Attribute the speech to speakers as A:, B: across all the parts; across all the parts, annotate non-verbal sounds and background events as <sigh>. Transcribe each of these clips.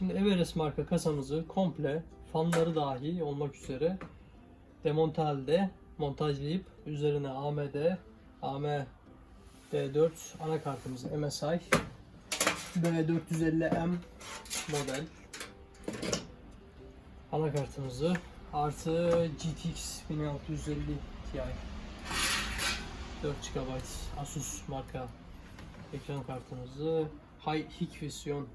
A: Şimdi Everest marka kasamızı komple fanları dahi olmak üzere demonte halde montajlayıp üzerine AMD AM D4 anakartımızı MSI B450M model anakartımızı artı GTX 1650 Ti 4 GB Asus marka ekran kartımızı High Hikvision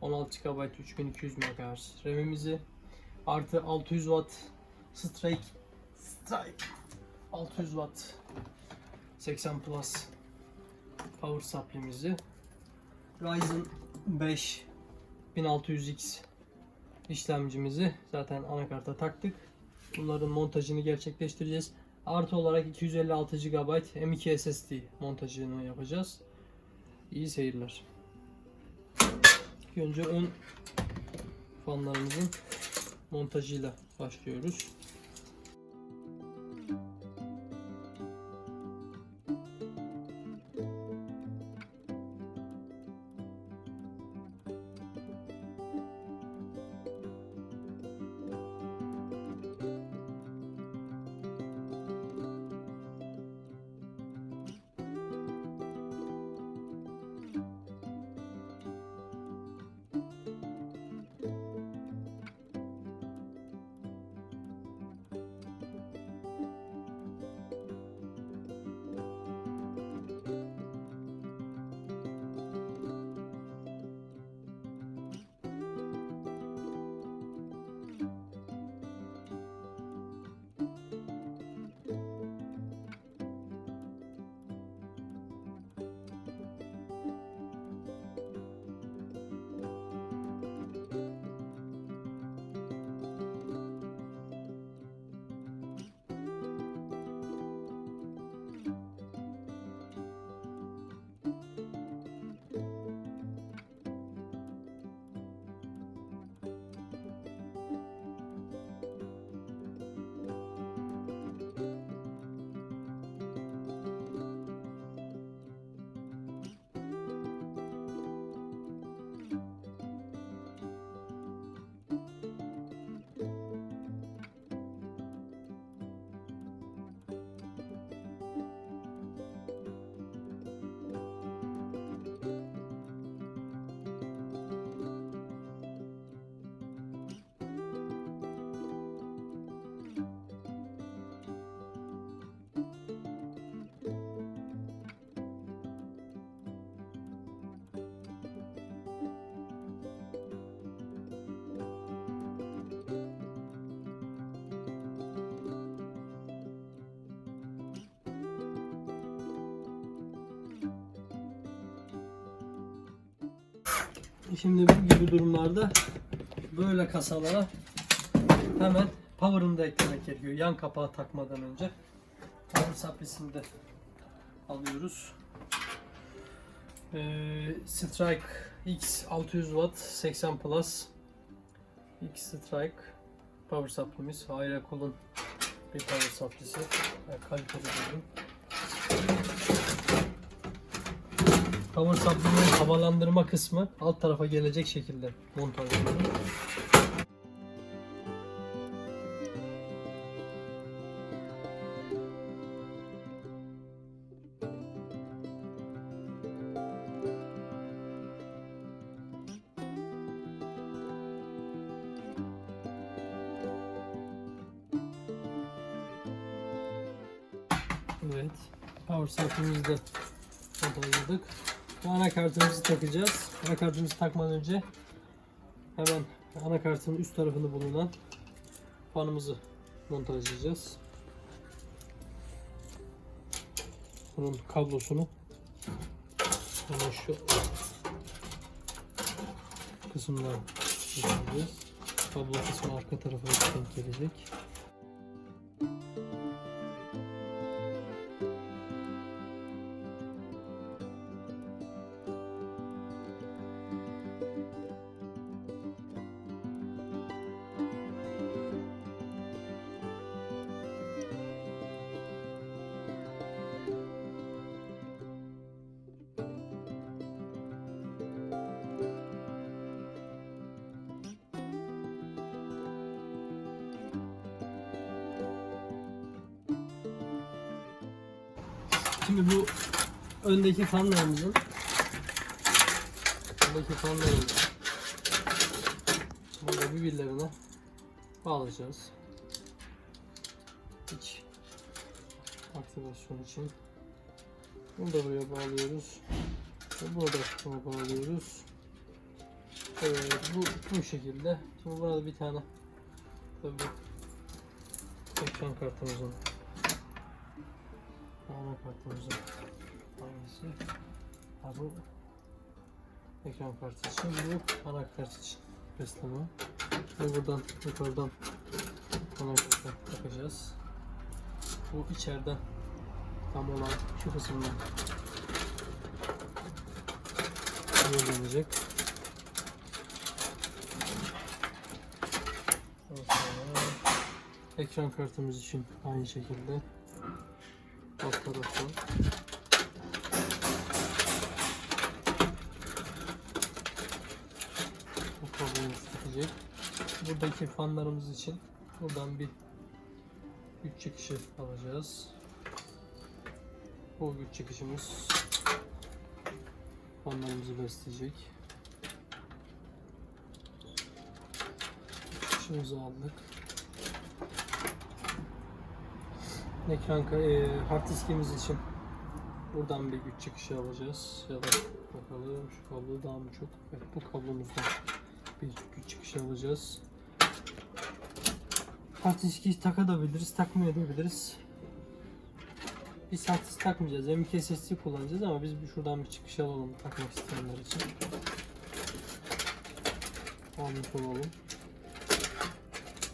A: 16 GB 3200 MHz RAM'imizi artı 600 Watt Strike Strike 600 Watt 80 Plus Power Supply'mizi Ryzen 5 1600X işlemcimizi zaten anakarta taktık. Bunların montajını gerçekleştireceğiz. Artı olarak 256 GB M.2 SSD montajını yapacağız. İyi seyirler. Önce ön fanlarımızın montajıyla başlıyoruz. Şimdi bu gibi durumlarda böyle kasalara hemen power'ını da eklemek gerekiyor. Yan kapağı takmadan önce. Power supply'sini de alıyoruz. Ee, Strike X 600 Watt 80 Plus X Strike Power supply'miz. Hayra kolun bir power supply'si. Yani kaliteli diyorum. Power supply'nin havalandırma kısmı alt tarafa gelecek şekilde montajlanıyor. Evet. Power supply'mizi de montajladık. Bu anakartımızı takacağız. Anakartımızı takmadan önce hemen anakartın üst tarafında bulunan fanımızı montajlayacağız. Bunun kablosunu hemen şu kısımdan geçireceğiz. Kablo kısmı arka tarafa denk gelecek. Şimdi bu öndeki fanlarımızın öndeki fanlarımızın burada birbirlerine bağlayacağız. İç aktivasyon için. Bunu da buraya bağlıyoruz. Ve Bunu da buna bağlıyoruz. Evet bu bu şekilde. Şimdi burada bir tane tabii ekran kartımızın ana kartımızın hangisi? Ha bu ekran kartı için bu ana kart için besleme. Ve buradan yukarıdan ana kartı takacağız. Bu içeriden tam olan şu kısımdan yollanacak. Ekran kartımız için aynı şekilde alt taraftan bu kablomuz gidecek. Buradaki fanlarımız için buradan bir güç çıkışı alacağız. Bu güç çıkışımız fanlarımızı besleyecek. Çıkışımızı aldık. Ekran ka- e, hard diskimiz için buradan bir güç çıkışı alacağız. Ya da bakalım şu kablo daha mı çok? Evet bu kablomuzdan bir güç çıkışı alacağız. Hard diski takabiliriz, takmayabiliriz. Biz hard disk takmayacağız. M.2 SSD kullanacağız ama biz bir şuradan bir çıkış alalım takmak isteyenler için. Almış olalım.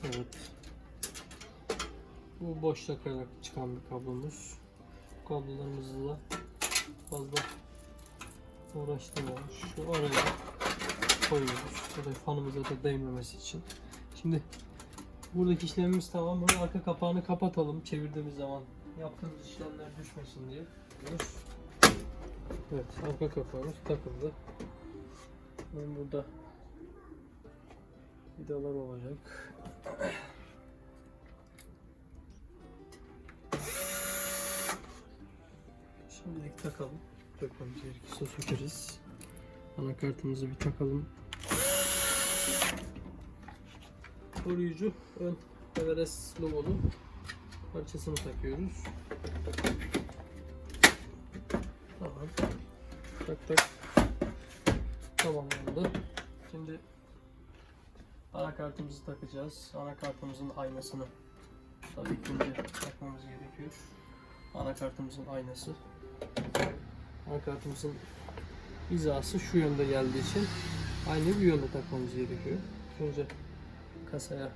A: Evet. Bu boş takarak çıkan bir kablomuz. Kablolarımızla fazla uğraştırmamış. Şu araya koyuyoruz. Burada fanımıza da değmemesi için. Şimdi buradaki işlemimiz tamam. Bunu arka kapağını kapatalım çevirdiğimiz zaman. Yaptığımız işlemler düşmesin diye. Evet arka kapağımız takıldı. Ben burada vidalar olacak. Şimdilik takalım. Sökmemiz gerekirse sökeriz. Anakartımızı bir takalım. Koruyucu ön Everest logolu parçasını takıyoruz. Tamam. Tak tak. Tamamlandı. Şimdi anakartımızı takacağız. Anakartımızın aynasını tabii ki takmamız gerekiyor. Anakartımızın aynası. Anakartımızın hizası şu yönde geldiği için aynı bir yönde takmamız gerekiyor. Önce kasaya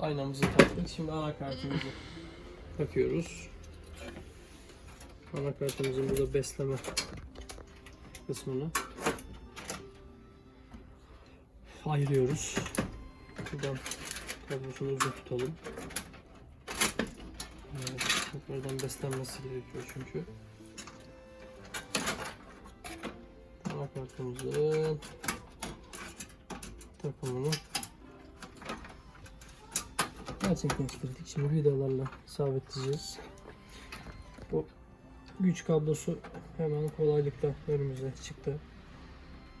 A: aynamızı taktık. Şimdi anakartımızı takıyoruz. Anakartımızın burada besleme kısmını ayırıyoruz. Buradan kablosunu uzun tutalım. Evet, yukarıdan beslenmesi gerekiyor çünkü. Anakartımızın takımını gerçekleştirdik. Şimdi vidalarla sabitleyeceğiz. Bu güç kablosu hemen kolaylıkla önümüze çıktı.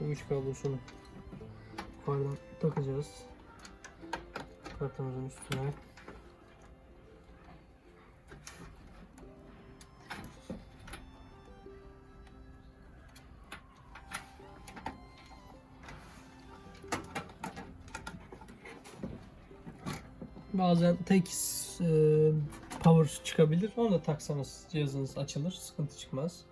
A: Bu güç kablosunu yukarıdan takacağız. Kartımızın üstüne. Bazen tek e, power çıkabilir. Onu da taksanız cihazınız açılır. Sıkıntı çıkmaz.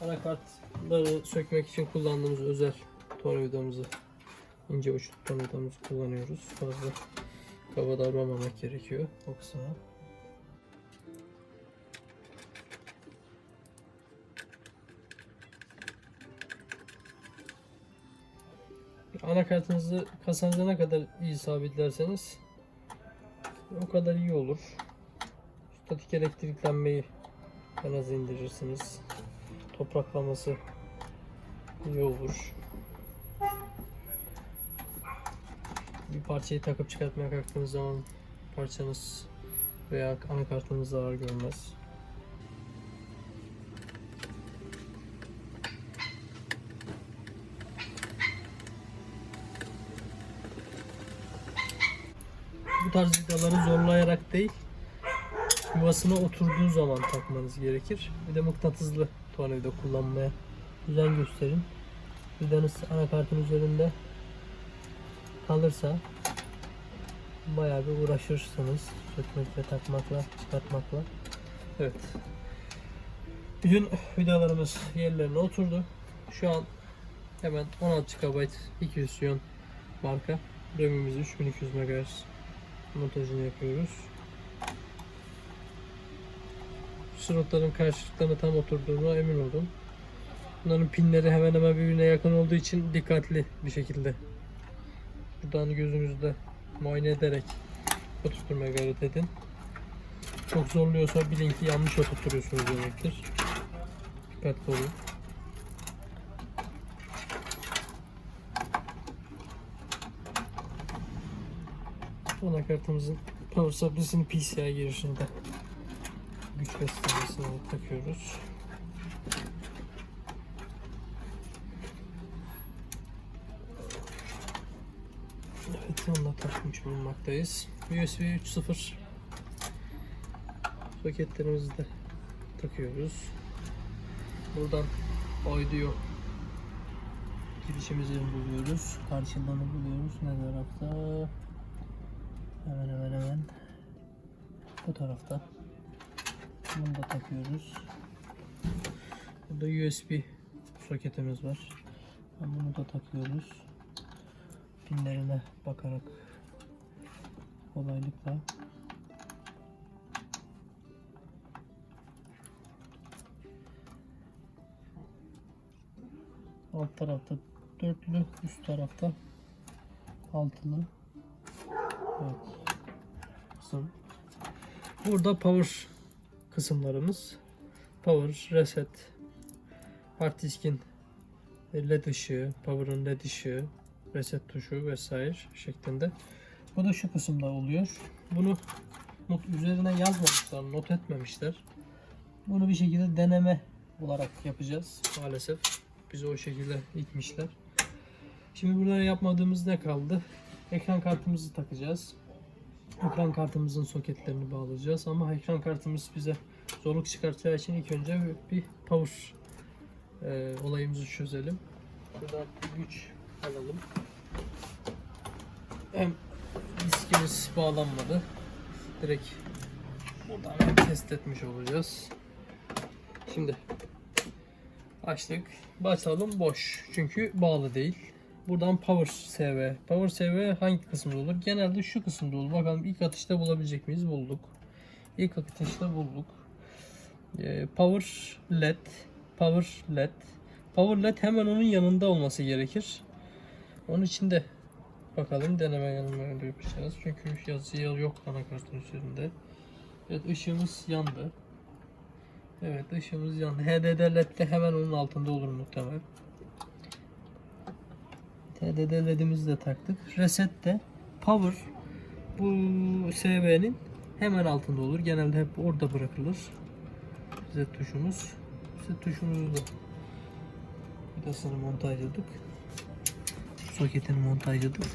A: Anakartları sökmek için kullandığımız özel tornavidamızı ince uç tornavidamızı kullanıyoruz. Fazla kaba davranmamak gerekiyor o kısma. Anakartınızı kasanıza ne kadar iyi sabitlerseniz o kadar iyi olur. Statik elektriklenmeyi en az indirirsiniz. Topraklaması iyi olur. Bir parçayı takıp çıkartmaya kalktığınız zaman parçanız veya anakartınız zarar görmez. Bu tarz vidaları zorlayarak değil, yuvasına oturduğu zaman takmanız gerekir. Bir de mıknatıslı tornavida kullanmaya özen gösterin. Vidanız anakartın üzerinde kalırsa bayağı bir uğraşırsınız sökmekle, takmakla, çıkartmakla. Evet. Bütün vidalarımız yerlerine oturdu. Şu an hemen 16 GB 200 iyon marka RAM'imiz 3200 MHz montajını yapıyoruz. Slotların karşılıklarına tam oturduğuna emin oldum. Bunların pinleri hemen hemen birbirine yakın olduğu için dikkatli bir şekilde buradan gözünüzde muayene ederek oturtmaya gayret edin. Çok zorluyorsa bilin ki yanlış oturtuyorsunuz demektir. Dikkatli olun. Anakartımızın power supply'sini PCI girişinde güç göstergesine takıyoruz. Evet, onu da takmış bulunmaktayız. USB 3.0 soketlerimizi de takıyoruz. Buradan audio girişimizi buluyoruz. Karşılanı buluyoruz. Ne tarafta? Hemen hemen hemen bu tarafta. Bunu da takıyoruz. Burada USB soketimiz var. Bunu da takıyoruz. Pinlerine bakarak kolaylıkla alt tarafta dörtlü üst tarafta altılı Evet. Kısım. Burada power kısımlarımız. Power, reset, hard diskin led ışığı, power'ın led ışığı, reset tuşu vesaire şeklinde. Bu da şu kısımda oluyor. Bunu not üzerine yazmamışlar, not etmemişler. Bunu bir şekilde deneme olarak yapacağız maalesef. Bizi o şekilde itmişler. Şimdi burada yapmadığımız ne kaldı? Ekran kartımızı takacağız. Ekran kartımızın soketlerini bağlayacağız ama ekran kartımız bize zorluk çıkartacağı için ilk önce bir power e, olayımızı çözelim. Şuradan güç alalım. Hem diskimiz bağlanmadı. Direkt buradan test etmiş olacağız. Şimdi açtık. Başlayalım boş. Çünkü bağlı değil. Buradan Power SV. Power SV hangi kısımda olur? Genelde şu kısımda olur. Bakalım ilk atışta bulabilecek miyiz? Bulduk. İlk atışta bulduk. Ee, Power LED. Power LED. Power LED hemen onun yanında olması gerekir. Onun için de bakalım deneme yanılma yapacağız. Çünkü yazı yok anakartın üzerinde. Evet ışığımız yandı. Evet ışığımız yandı. HDD LED de hemen onun altında olur muhtemelen. TDD ledimizi de taktık. Reset de power bu SV'nin hemen altında olur. Genelde hep orada bırakılır. Reset tuşumuz. Reset tuşumuzu da vidasını montajladık. Soketini montajladık.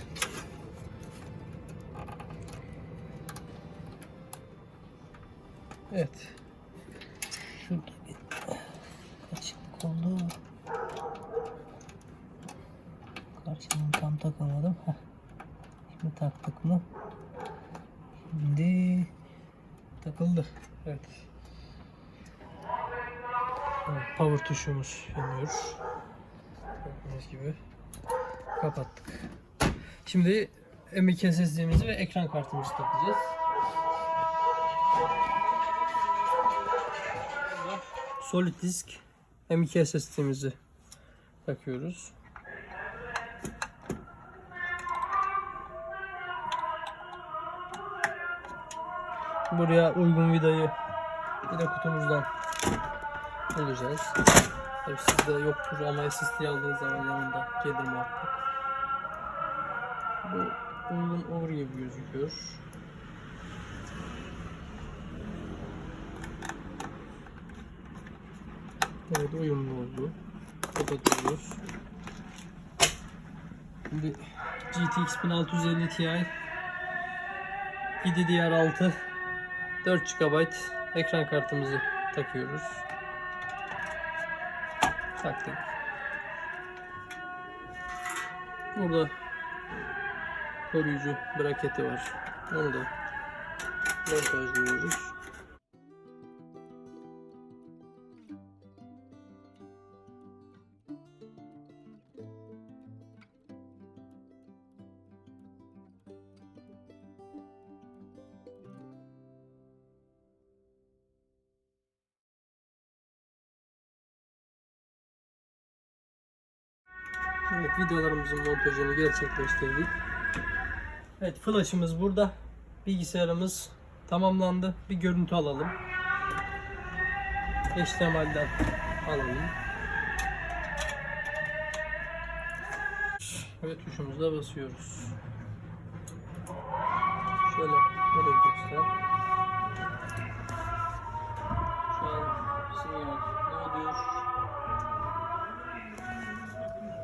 A: Evet. Şurada bir karışıklık oldu. Karşılığını tam takamadım. Heh. Şimdi taktık mı? Şimdi takıldı. Evet. power tuşumuz yanıyor. Gördüğünüz gibi kapattık. Şimdi M.2 SSD'mizi ve ekran kartımızı takacağız. Solid disk M.2 SSD'mizi takıyoruz. Buraya uygun vidayı yine kutumuzdan bulacağız. Tabii sizde yoktur ama SSD aldığınız zaman yanında gelir muhakkak. Bu uygun olur gibi gözüküyor. Evet uyumlu oldu. Kapatıyoruz. Şimdi GTX 1650 Ti GDDR6 4 GB ekran kartımızı takıyoruz. Taktık. Burada koruyucu braketi var. Onu da montajlıyoruz. Evet videolarımızın montajını gerçekleştirdik. Evet flash'ımız burada. Bilgisayarımız tamamlandı. Bir görüntü alalım. HTML'den alalım. Ve tuşumuza basıyoruz. Şöyle böyle göster.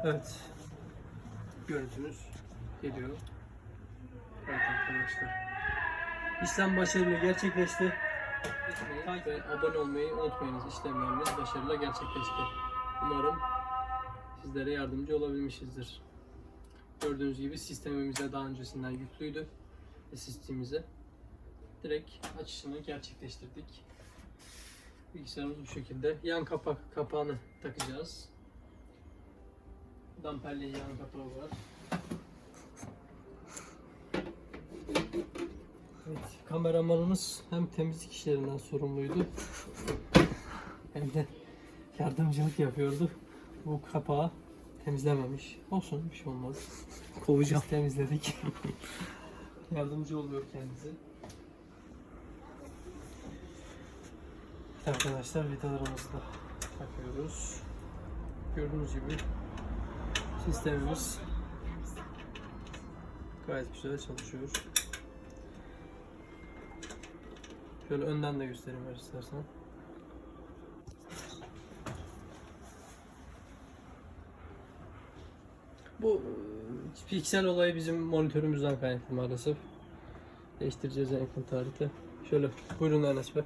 A: Evet. Görüntümüz geliyor. Evet arkadaşlar. İşlem başarılı gerçekleşti. Ve abone olmayı unutmayınız. İşlemlerimiz başarıyla gerçekleşti. Umarım sizlere yardımcı olabilmişizdir. Gördüğünüz gibi sistemimize daha öncesinden yüklüydü. SSD'mize. Direkt açışını gerçekleştirdik. Bilgisayarımız bu şekilde. Yan kapak kapağını takacağız. Damperli yan kapağı var. Evet, kameramanımız hem temizlik işlerinden sorumluydu hem de yardımcılık yapıyordu. Bu kapağı temizlememiş. Olsun bir şey olmaz.
B: Kovacağım.
A: Biz temizledik. <laughs> Yardımcı oluyor kendisi. Evet arkadaşlar vidalarımızı da takıyoruz. Gördüğünüz gibi sistemimiz gayet güzel çalışıyor. Şöyle önden de göstereyim ver istersen. Bu e, piksel olayı bizim monitörümüzden kaynaklı maalesef. Değiştireceğiz en yakın tarihte. Şöyle buyurun Enes Bey.